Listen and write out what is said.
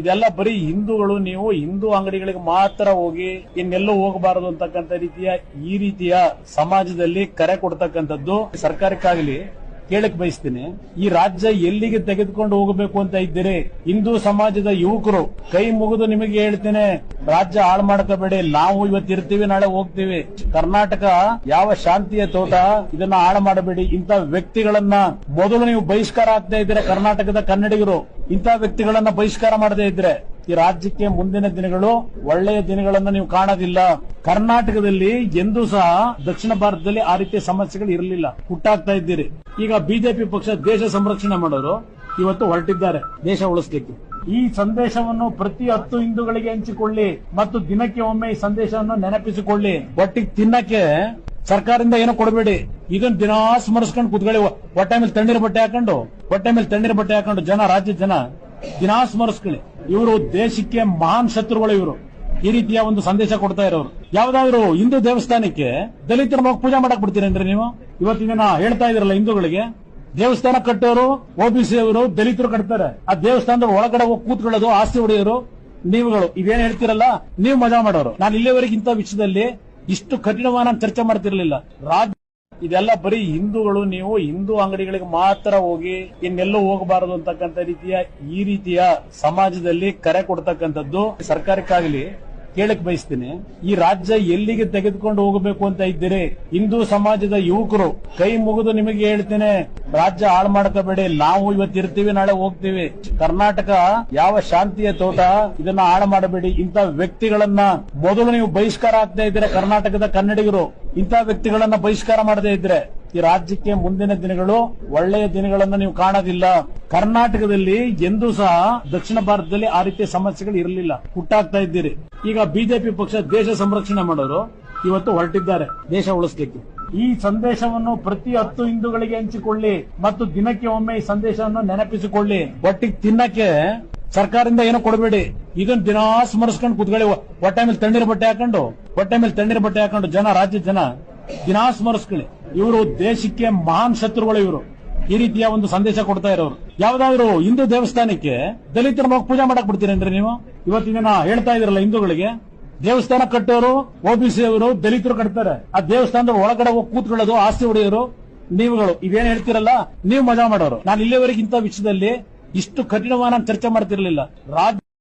ಇದೆಲ್ಲ ಬರೀ ಹಿಂದೂಗಳು, ನೀವು ಹಿಂದೂ ಅಂಗಡಿಗಳಿಗೆ ಮಾತ್ರ ಹೋಗಿ ಇನ್ನೆಲ್ಲೂ ಹೋಗಬಾರದು ಅಂತಕ್ಕಂಥ ರೀತಿಯ ಈ ರೀತಿಯ ಸಮಾಜದಲ್ಲಿ ಕರೆ ಕೊಡ್ತಕ್ಕಂಥದ್ದು ಸರ್ಕಾರಕ್ಕಾಗಲಿ. ಕೇಳಕ್ ಬಯಸ್ತೀನಿ, ಈ ರಾಜ್ಯ ಎಲ್ಲಿಗೆ ತೆಗೆದುಕೊಂಡು ಹೋಗಬೇಕು ಅಂತ ಇದ್ದೀರಿ? ಹಿಂದೂ ಸಮಾಜದ ಯುವಕರು, ಕೈ ಮುಗಿದು ನಿಮಗೆ ಹೇಳ್ತೇನೆ, ರಾಜ್ಯ ಹಾಳು ಮಾಡ್ಕೋಬೇಡಿ, ನಾವು ಇವತ್ತು ಇರ್ತೀವಿ, ನಾಳೆ ಹೋಗ್ತೀವಿ. ಕರ್ನಾಟಕ ಯಾವ ಶಾಂತಿಯ ತೋಟ, ಇದನ್ನ ಹಾಳು ಮಾಡಬೇಡಿ. ಇಂತ ವ್ಯಕ್ತಿಗಳನ್ನ ಮೊದಲು ನೀವು ಬಹಿಷ್ಕಾರ ಆಗ್ತಾ ಇದ್ದೀರಾ, ಕರ್ನಾಟಕದ ಕನ್ನಡಿಗರು. ಇಂತಹ ವ್ಯಕ್ತಿಗಳನ್ನ ಬಹಿಷ್ಕಾರ ಮಾಡದೇ ಇದ್ರೆ ಈ ರಾಜ್ಯಕ್ಕೆ ಮುಂದಿನ ದಿನಗಳು ಒಳ್ಳೆಯ ದಿನಗಳನ್ನು ನೀವು ಕಾಣೋದಿಲ್ಲ. ಕರ್ನಾಟಕದಲ್ಲಿ ಎಂದೂ ಸಹ ದಕ್ಷಿಣ ಭಾರತದಲ್ಲಿ ಆ ರೀತಿಯ ಸಮಸ್ಯೆಗಳು ಇರಲಿಲ್ಲ. ಹುಟ್ಟಾಗ್ತಾ ಇದ್ದೀರಿ. ಈಗ ಬಿಜೆಪಿ ಪಕ್ಷ ದೇಶ ಸಂರಕ್ಷಣೆ ಮಾಡೋರು ಇವತ್ತು ಹೊರಟಿದ್ದಾರೆ. ದೇಶ ಉಳಿಸಲಿಕ್ಕೆ. ಈ ಸಂದೇಶವನ್ನು ಪ್ರತಿ ಹತ್ತು ಹಿಂದೂಗಳಿಗೆ ಹಂಚಿಕೊಳ್ಳಿ ಮತ್ತು ದಿನಕ್ಕೆ ಒಮ್ಮೆ ಈ ಸಂದೇಶವನ್ನು ನೆನಪಿಸಿಕೊಳ್ಳಿ. ಒಟ್ಟಿಗೆ ತಿನ್ನಕ್ಕೆ ಸರ್ಕಾರದಿಂದ ಏನೋ ಕೊಡಬೇಡಿ. ಇದನ್ನ ದಿನ ಸ್ಮರಿಸ್ಕೊಂಡು ಕುತ್ಕೊಳ್ಳಿ. ಹೊಟ್ಟೆ ಮೇಲೆ ತಣ್ಣೀರ್ ಬಟ್ಟೆ ಹಾಕೊಂಡು, ಹೊಟ್ಟೆ ಮೇಲೆ ತಣ್ಣೀರ್ ಬಟ್ಟೆ ಹಾಕೊಂಡು ಜನ ರಾಜ್ಯ ಜನ ದಿನಾ ಸ್ಮರಿಸ್ಕೊಳ್ಳಿ. ಇವರು ದೇಶಕ್ಕೆ ಮಹಾನ್ ಶತ್ರುಗಳು ಇವರು. ಈ ರೀತಿಯ ಒಂದು ಸಂದೇಶ ಕೊಡ್ತಾ ಇರೋರು. ಯಾವ್ದಾದ್ರು ಹಿಂದೂ ದೇವಸ್ಥಾನಕ್ಕೆ ದಲಿತರ ಹೋಗಿ ಪೂಜೆ ಮಾಡಕ್ ಬಿಡ್ತೀರೇನ್ರಿ ನೀವು? ಇವತ್ತಿನ ದಿನ ಹೇಳ್ತಾ ಇದ್ರಲ್ಲ ಹಿಂದೂಗಳಿಗೆ, ದೇವಸ್ಥಾನ ಕಟ್ಟೋರು ಓಬಿಸಿ ಅವರು ದಲಿತರು ಕಟ್ತಾರೆ. ಆ ದೇವಸ್ಥಾನದ ಒಳಗಡೆ ಹೋಗಿ ಕೂತ್ಕೊಳ್ಳೋದು ಆಸ್ತಿ ಹೊಡೆಯೋರು ನೀವುಗಳು. ಇವೇನ್ ಹೇಳ್ತಿರಲ್ಲ, ನೀವು ಮಜಾ ಮಾಡೋರು. ನಾನು ಇಲ್ಲಿವರೆಗೆ ಇಂಥ ವಿಷಯದಲ್ಲಿ ಇಷ್ಟು ಕಠಿಣವಾದ ಚರ್ಚೆ ಮಾಡ್ತಿರ್ಲಿಲ್ಲ. ರಾಜ್ಯ ಇದೆಲ್ಲ ಬರೀ ಹಿಂದೂಗಳು, ನೀವು ಹಿಂದೂ ಅಂಗಡಿಗಳಿಗೆ ಮಾತ್ರ ಹೋಗಿ ಇನ್ನೆಲ್ಲೂ ಹೋಗಬಾರದು ಅಂತಕ್ಕಂಥ ರೀತಿಯ ಈ ರೀತಿಯ ಸಮಾಜದಲ್ಲಿ ಕರೆ ಕೊಡ್ತಕ್ಕಂಥದ್ದು ಸರ್ಕಾರಕ್ಕಾಗಲಿ. ಕೇಳಕ್ ಬಯಸ್ತೀನಿ, ಈ ರಾಜ್ಯ ಎಲ್ಲಿಗೆ ತೆಗೆದುಕೊಂಡು ಹೋಗಬೇಕು ಅಂತ ಇದ್ದೀರಿ? ಹಿಂದೂ ಸಮಾಜದ ಯುವಕರು, ಕೈ ಮುಗಿದು ನಿಮಗೆ ಹೇಳ್ತೇನೆ, ರಾಜ್ಯ ಹಾಳು ಮಾಡ್ಕೋಬೇಡಿ. ನಾವು ಇವತ್ತು ಇರ್ತೀವಿ, ನಾಳೆ ಹೋಗ್ತೀವಿ. ಕರ್ನಾಟಕ ಯಾವ ಶಾಂತಿಯ ತೋಟ? ಇದನ್ನ ಹಾಳು ಮಾಡಬೇಡಿ. ಇಂತ ವ್ಯಕ್ತಿಗಳನ್ನ ಮೊದಲು ನೀವು ಬಹಿಷ್ಕಾರ ಆಗ್ತಾ ಇದ್ರೆ ಕರ್ನಾಟಕದ ಕನ್ನಡಿಗರು. ಇಂಥ ವ್ಯಕ್ತಿಗಳನ್ನ ಬಹಿಷ್ಕಾರ ಮಾಡದೇ ಇದ್ರೆ ಈ ರಾಜ್ಯಕ್ಕೆ ಮುಂದಿನ ದಿನಗಳು ಒಳ್ಳೆಯ ದಿನಗಳನ್ನು ನೀವು ಕಾಣೋದಿಲ್ಲ. ಕರ್ನಾಟಕದಲ್ಲಿ ಎಂದೂ ಸಹ ದಕ್ಷಿಣ ಭಾರತದಲ್ಲಿ ಆ ರೀತಿಯ ಸಮಸ್ಯೆಗಳು ಇರಲಿಲ್ಲ. ಹುಟ್ಟಾಗ್ತಾ ಇದ್ದೀರಿ. ಈಗ ಬಿಜೆಪಿ ಪಕ್ಷ ದೇಶ ಸಂರಕ್ಷಣೆ ಮಾಡೋರು ಇವತ್ತು ಹೊರಟಿದ್ದಾರೆ. ದೇಶ ಉಳಿಸಲಿಕ್ಕೆ. ಈ ಸಂದೇಶವನ್ನು ಪ್ರತಿ ಹತ್ತು ಹಿಂದೂಗಳಿಗೆ ಹಂಚಿಕೊಳ್ಳಿ ಮತ್ತು ದಿನಕ್ಕೆ ಒಮ್ಮೆ ಈ ಸಂದೇಶವನ್ನು ನೆನಪಿಸಿಕೊಳ್ಳಿ. ಒಟ್ಟಿಗೆ ತಿನ್ನಕ್ಕೆ ಸರ್ಕಾರದಿಂದ ಏನೋ ಕೊಡಬೇಡಿ. ಇದನ್ನ ದಿನಾ ಸ್ಮರಿಸ್ಕೊಂಡು ಕುತ್ಕೊಳ್ಳಿ. ಹೊಟ್ಟೆ ಮೇಲೆ ತಣ್ಣೀರ್ ಬಟ್ಟೆ ಹಾಕೊಂಡು ಹೊಟ್ಟೆ ಮೇಲೆ ತಣ್ಣೀರ್ ಬಟ್ಟೆ ಹಾಕೊಂಡು ಜನ ರಾಜ್ಯ ಜನ. ದಿನಾ ಸ್ಮರಿಸ್ಕೊಳ್ಳಿ ಇವರು ದೇಶಕ್ಕೆ ಮಹಾನ್ ಶತ್ರುಗಳು ಇವರು. ಈ ರೀತಿಯ ಒಂದು ಸಂದೇಶ ಕೊಡ್ತಾ ಇರೋರು. ಯಾವ್ದಾದ್ರು ಹಿಂದೂ ದೇವಸ್ಥಾನಕ್ಕೆ ದಲಿತರ ಹೋಗಿ ಪೂಜೆ ಮಾಡಕ್ ಬಿಡ್ತೀರೇನ್ರಿ ನೀವು? ಇವತ್ತಿನ ದಿನ ಹೇಳ್ತಾ ಇದ್ರಲ್ಲ ಹಿಂದೂಗಳಿಗೆ. ದೇವಸ್ಥಾನ ಕಟ್ಟೋರು ಓಬಿಸಿ ಅವರು ದಲಿತರು ಕಟ್ತಾರೆ. ಆ ದೇವಸ್ಥಾನದ ಒಳಗಡೆ ಹೋಗಿ ಕೂತ್ಕೊಳ್ಳೋದು ಆಸ್ತಿ ಹೊಡೆಯೋರು ನೀವುಗಳು. ಇವೇನ್ ಹೇಳ್ತಿರಲ್ಲ? ನೀವು ಮಜಾ ಮಾಡೋರು. ನಾನು ಇಲ್ಲಿವರೆಗೆ ಇಂಥ ವಿಷಯದಲ್ಲಿ ಇಷ್ಟು ಕಠಿಣವಾದ ಚರ್ಚೆ ಮಾಡ್ತಿರ್ಲಿಲ್ಲ. ರಾಜ್ಯ